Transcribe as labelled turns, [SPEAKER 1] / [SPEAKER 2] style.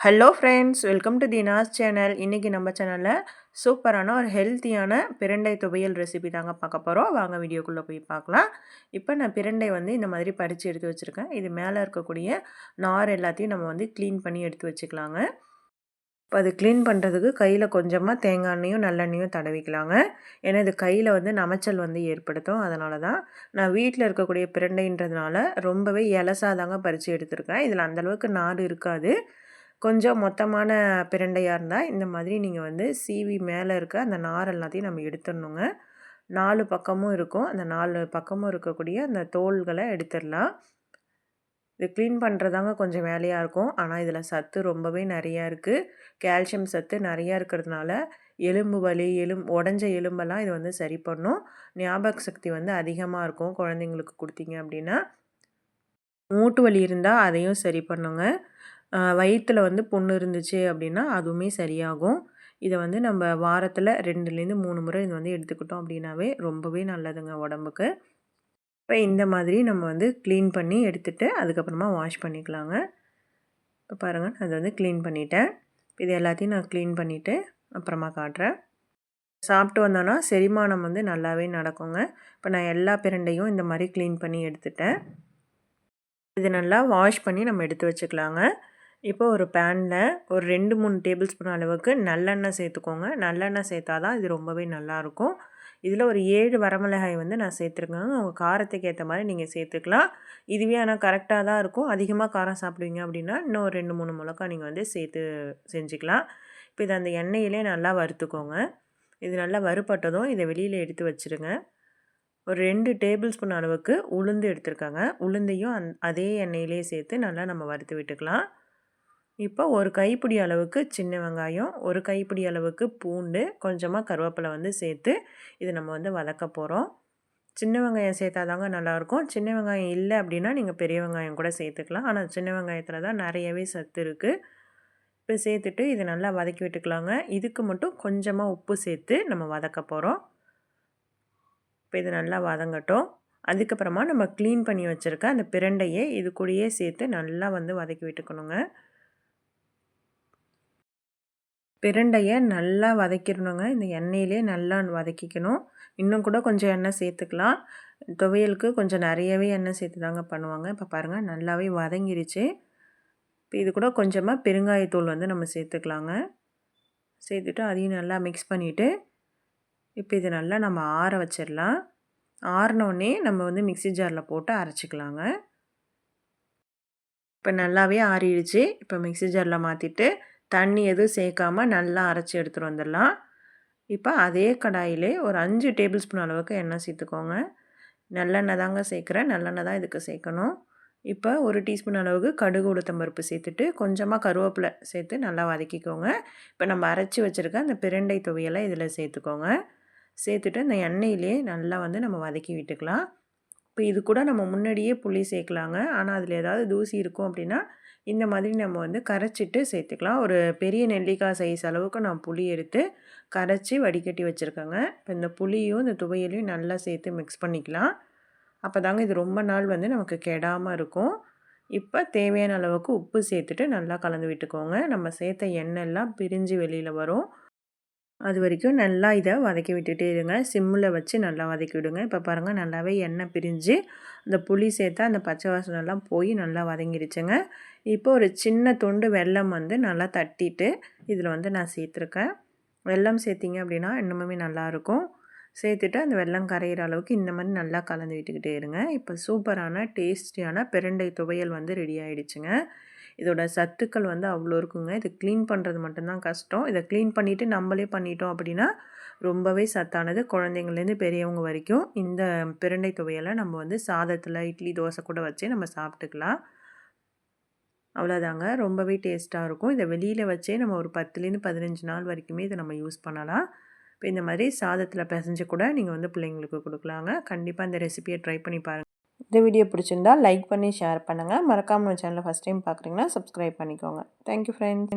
[SPEAKER 1] Hello friends welcome to Deena's channel இன்றைக்கி நம்ம சேனலில் சூப்பரான ஒரு ஹெல்த்தியான பிரண்டை துவையல் ரெசிபி தாங்க பார்க்க போகிறோம் வாங்க வீடியோக்குள்ளே போய் பார்க்கலாம். இப்போ நான் பிரண்டை வந்து இந்த மாதிரி பறித்து எடுத்து வச்சுருக்கேன். இது மேலே இருக்கக்கூடிய நார் எல்லாத்தையும் நம்ம வந்து க்ளீன் பண்ணி எடுத்து வச்சுக்கலாங்க. இப்போ அது க்ளீன் பண்ணுறதுக்கு கையில் கொஞ்சமாக தேங்காய் எண்ணெயும் நல்லெண்ணையும் தடவிக்கலாங்க. ஏன்னா இது கையில் வந்து நமைச்சல் வந்து ஏற்படுத்தும். அதனால தான் நான் வீட்டில் இருக்கக்கூடிய பிரண்டைன்றதுனால ரொம்பவே இலசாதாங்க பறித்து எடுத்திருக்கேன். இதில் அந்தளவுக்கு நார் இருக்காது. கொஞ்சம் மொத்தமான பிரண்டையாக இருந்தால் இந்த மாதிரி நீங்கள் வந்து சீவி மேலே இருக்க அந்த நார் எல்லாத்தையும் நம்ம எடுத்துடணுங்க. நாலு பக்கமும் இருக்கும். அந்த நாலு பக்கமும் இருக்கக்கூடிய அந்த தோள்களை எடுத்துடலாம். இது க்ளீன் பண்ணுறதாங்க கொஞ்சம் வேலையாக இருக்கும். ஆனால் இதில் சத்து ரொம்பவே நிறையா இருக்குது கால்சியம் சத்து நிறையா இருக்கிறதுனால எலும்பு வலி எலும் உடஞ்ச எலும்பெல்லாம் இது வந்து சரி பண்ணும். ஞாபக சக்தி வந்து அதிகமாக இருக்கும் குழந்தைங்களுக்கு கொடுத்தீங்க அப்படின்னா. மூட்டு வலி இருந்தால் அதையும் சரி பண்ணுங்க. வயிற்றில் வந்து புண்ணு இருந்துச்சு அப்படின்னா அதுவுமே சரியாகும். இதை வந்து நம்ம வாரத்தில் ரெண்டுலேருந்து மூணு முறை இது வந்து எடுத்துக்கிட்டோம் அப்படின்னாவே ரொம்பவே நல்லதுங்க உடம்புக்கு. இப்போ இந்த மாதிரி நம்ம வந்து க்ளீன் பண்ணி எடுத்துகிட்டு அதுக்கப்புறமா வாஷ் பண்ணிக்கலாங்க. இப்போ பாருங்கள் அதை வந்து க்ளீன் பண்ணிட்டேன். இது எல்லாத்தையும் நான் க்ளீன் பண்ணிவிட்டு அப்புறமா காட்டுறேன். சாப்பிட்டு வந்தோன்னா செரிமானம் வந்து நல்லாவே நடக்குங்க. இப்போ நான் எல்லா பிரண்டையும் இந்த மாதிரி க்ளீன் பண்ணி எடுத்துட்டேன். இது நல்லா வாஷ் பண்ணி நம்ம எடுத்து வச்சுக்கலாங்க. இப்போ ஒரு பேனில் ஒரு ரெண்டு மூணு டேபிள் ஸ்பூன் அளவுக்கு நல்லெண்ணெய் சேர்த்துக்கோங்க. நல்லெண்ணெய் சேர்த்தா தான் இது ரொம்பவே நல்லாயிருக்கும். இதில் ஒரு ஏழு வரமிளகாய் வந்து நான் சேர்த்துருக்கேங்க உங்கள் காரத்துக்கு ஏற்ற மாதிரி நீங்கள் சேர்த்துக்கலாம். இதுவே ஆனால் கரெக்டாக தான் இருக்கும். அதிகமாக காரம் சாப்பிடுவீங்க அப்படின்னா இன்னும் ஒரு ரெண்டு மூணு மிளகா நீங்கள் வந்து சேர்த்து செஞ்சுக்கலாம். இப்போ இதை அந்த எண்ணெயிலே நல்லா வறுத்துக்கோங்க. இது நல்லா வறுப்பட்டதும் இதை வெளியில் எடுத்து வச்சுருங்க. ஒரு ரெண்டு டேபிள் ஸ்பூன் அளவுக்கு உளுந்து எடுத்துருக்காங்க. உளுந்தையும் அந் அதே எண்ணெயிலே சேர்த்து நல்லா நம்ம வறுத்து விட்டுக்கலாம். இப்போ ஒரு கைப்பிடி அளவுக்கு சின்ன வெங்காயம் ஒரு கைப்பிடி அளவுக்கு பூண்டு கொஞ்சமாக கருவேப்பிலை வந்து சேர்த்து இதை நம்ம வந்து வதக்க போகிறோம் சின்ன வெங்காயம் சேர்த்தாதாங்க நல்லாயிருக்கும். சின்ன வெங்காயம் இல்லை அப்படின்னா நீங்கள் பெரிய வெங்காயம் கூட சேர்த்துக்கலாம். ஆனால் சின்ன வெங்காயத்தில் தான் நிறையவே சத்து இருக்குது இப்போ சேர்த்துட்டு இதை நல்லா வதக்கி விட்டுக்கலாங்க. இதுக்கு மட்டும் கொஞ்சமாக உப்பு சேர்த்து நம்ம வதக்க போகிறோம் இப்போ இது நல்லா வதங்கட்டும். அதுக்கப்புறமா நம்ம க்ளீன் பண்ணி வச்சுருக்க அந்த பிரண்டையை இது கூடயே சேர்த்து நல்லா வந்து வதக்கி விட்டுக்கணுங்க. பிரண்டையை நல்லா வதக்கிடணுங்க. இந்த எண்ணெயிலே நல்லா வதக்கிக்கணும். இன்னும் கூட கொஞ்சம் எண்ணெய் சேர்த்துக்கலாம். துவையலுக்கு கொஞ்சம் நிறையவே எண்ணெய் சேர்த்து தாங்க பண்ணுவாங்க. இப்போ பாருங்கள் நல்லாவே வதங்கிருச்சு. இப்போ இது கூட கொஞ்சமாக பெருங்காயத்தூள் வந்து நம்ம சேர்த்துக்கலாங்க. சேர்த்துட்டு அதையும் நல்லா மிக்ஸ் பண்ணிவிட்டு இப்போ இது நல்லா நம்ம ஆற வச்சிடலாம். ஆறினோடனே நம்ம வந்து மிக்சி ஜாரில் போட்டு அரைச்சிக்கலாங்க. இப்போ நல்லாவே ஆறிடுச்சு. இப்போ மிக்சி ஜாரில் மாற்றிட்டு தண்ணி எதுவும் சேர்க்காம நல்லா அரைச்சி எடுத்துகிட்டு வந்துடலாம். இப்போ அதே கடாயிலே ஒரு அஞ்சு டேபிள் ஸ்பூன் அளவுக்கு எண்ணெய் சேர்த்துக்கோங்க. நல்லெண்ணெய் தாங்க சேர்க்குறேன். நல்லெண்ணெய் தான் இதுக்கு சேர்க்கணும். இப்போ ஒரு டீஸ்பூன் அளவுக்கு கடுகு உளுத்தம் பருப்பு சேர்த்துட்டு கொஞ்சமாக கருவேப்பிலை சேர்த்து நல்லா வதக்கிக்கோங்க. இப்போ நம்ம அரைச்சி வச்சுருக்க அந்த பிரண்டை துவையெல்லாம் இதில் சேர்த்துக்கோங்க. சேர்த்துட்டு அந்த எண்ணெயிலே நல்லா வந்து நம்ம வதக்கி விட்டுக்கலாம். இப்போ இது கூட நம்ம முன்னாடியே புளி சேர்க்கலாங்க. ஆனால் அதில் ஏதாவது தூசி இருக்கும் அப்படின்னா இந்த மாதிரி நம்ம வந்து கரைச்சிட்டு சேர்த்துக்கலாம். ஒரு பெரிய நெல்லிக்காய் சைஸ் அளவுக்கு நான் புளி எடுத்து கரைச்சி வடிகட்டி வச்சுருக்கேங்க. இப்போ இந்த புளியும் இந்த துவையலையும் நல்லா சேர்த்து மிக்ஸ் பண்ணிக்கலாம். அப்போ தாங்க இது ரொம்ப நாள் வந்து நமக்கு கெடாமல் இருக்கும். இப்போ தேவையான அளவுக்கு உப்பு சேர்த்துட்டு நல்லா கலந்து விட்டுக்கோங்க. நம்ம சேர்த்த எண்ணெய்லாம் பிரிஞ்சு வெளியில் வரும். அது வரைக்கும் நல்லா இதை வதக்கி விட்டுட்டே இருங்க. சிம்மில் வச்சு நல்லா வதக்கி விடுங்க. இப்போ பாருங்கள் நல்லாவே எண்ணெய் பிரிஞ்சு அந்த புளி சேர்த்தா அந்த பச்சை வாசனெல்லாம் போய் நல்லா வதங்கிடுச்சுங்க. இப்போ ஒரு சின்ன துண்டு வெல்லம் வந்து நல்லா தட்டிட்டு இதில் வந்து நான் சேர்த்துருக்கேன். வெல்லம் சேர்த்திங்க அப்படின்னா இன்னுமே நல்லாயிருக்கும். சேர்த்துட்டு அந்த வெள்ளம் கரையிற அளவுக்கு இந்த மாதிரி நல்லா கலந்து விட்டுக்கிட்டே இருங்க. இப்போ சூப்பரான டேஸ்டியான பிரண்டை துவையல் வந்து ரெடி ஆகிடுச்சுங்க இதோட சத்துக்கள் வந்து அவ்வளோ இருக்குங்க. இது க்ளீன் பண்ணுறது மட்டும்தான் கஷ்டம். இதை க்ளீன் பண்ணிவிட்டு நம்மளே பண்ணிட்டோம் அப்படின்னா ரொம்பவே சத்தானது குழந்தைங்கள்லேருந்து பெரியவங்க வரைக்கும். இந்த பிரண்டை துவையலை நம்ம வந்து சாதத்தில் இட்லி தோசை கூட வச்சு நம்ம சாப்பிட்டுக்கலாம். அவ்வளோதாங்க. ரொம்பவே டேஸ்ட்டாக இருக்கும். இதை வெளியில் வச்சே நம்ம ஒரு பத்துலேருந்து பதினஞ்சு நாள் வரைக்குமே இதை நம்ம யூஸ் பண்ணலாம். இப்போ இந்த மாதிரி சாதத்தில் பிசைஞ்சு கூட நீங்கள் வந்து பிள்ளைங்களுக்கு கொடுக்கலாங்க. கண்டிப்பாக இந்த ரெசிபியை ட்ரை பண்ணி பாருங்கள் இந்த வீடியோ பிடிச்சிருந்தா லைக் பண்ணி ஷேர் பண்ணுங்கள் மறக்காமல் சேனலை ஃபஸ்ட் டைம் பார்க்குறீங்கன்னா சப்ஸ்கிரைப் பண்ணிக்கோங்க. Thank you friends